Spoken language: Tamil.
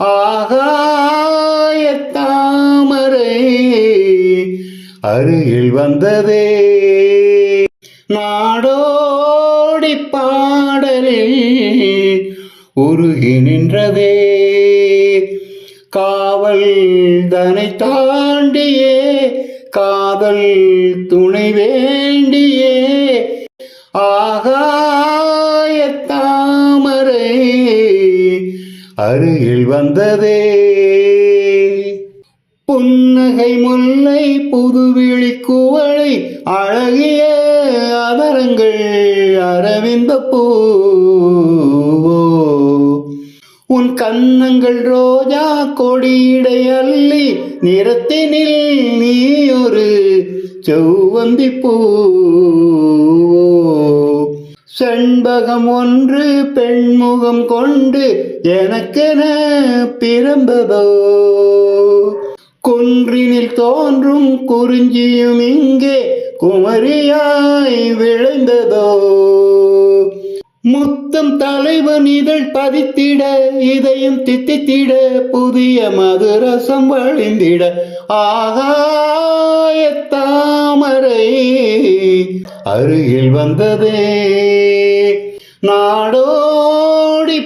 ஆகாய தாமரை அருகில் வந்ததே. நாடோடி பாடலில் உருகி நின்றதே. காவல் தனை தாண்டியே காதல் துணை வேண்டியே. ஆகாய தாமரை அருகில் வந்ததே. புன்னகை முல்லை புதுவிழி குவளை அழகிய அதரங்கள் அரவிந்த பூவோ. உன் கன்னங்கள் ரோஜா கொடியிடை அள்ளி நிறத்தினில் நீ ஒரு செவ்வந்தி பூ. செண்பகம் ஒன்று பெண்முகம் கொண்டு எனக்கென பிறந்ததோ? குன்றினில் தோன்றும் குறிஞ்சியும் இங்கே குமரியாய் விளைந்ததோ? முத்தம் தலைவன் இதழ் பதித்திட இதயம் தித்தித்திட புதிய மதுரசம் வழிந்திட. ஆகாய தாமரை அருகில் வந்ததே. நாடோடி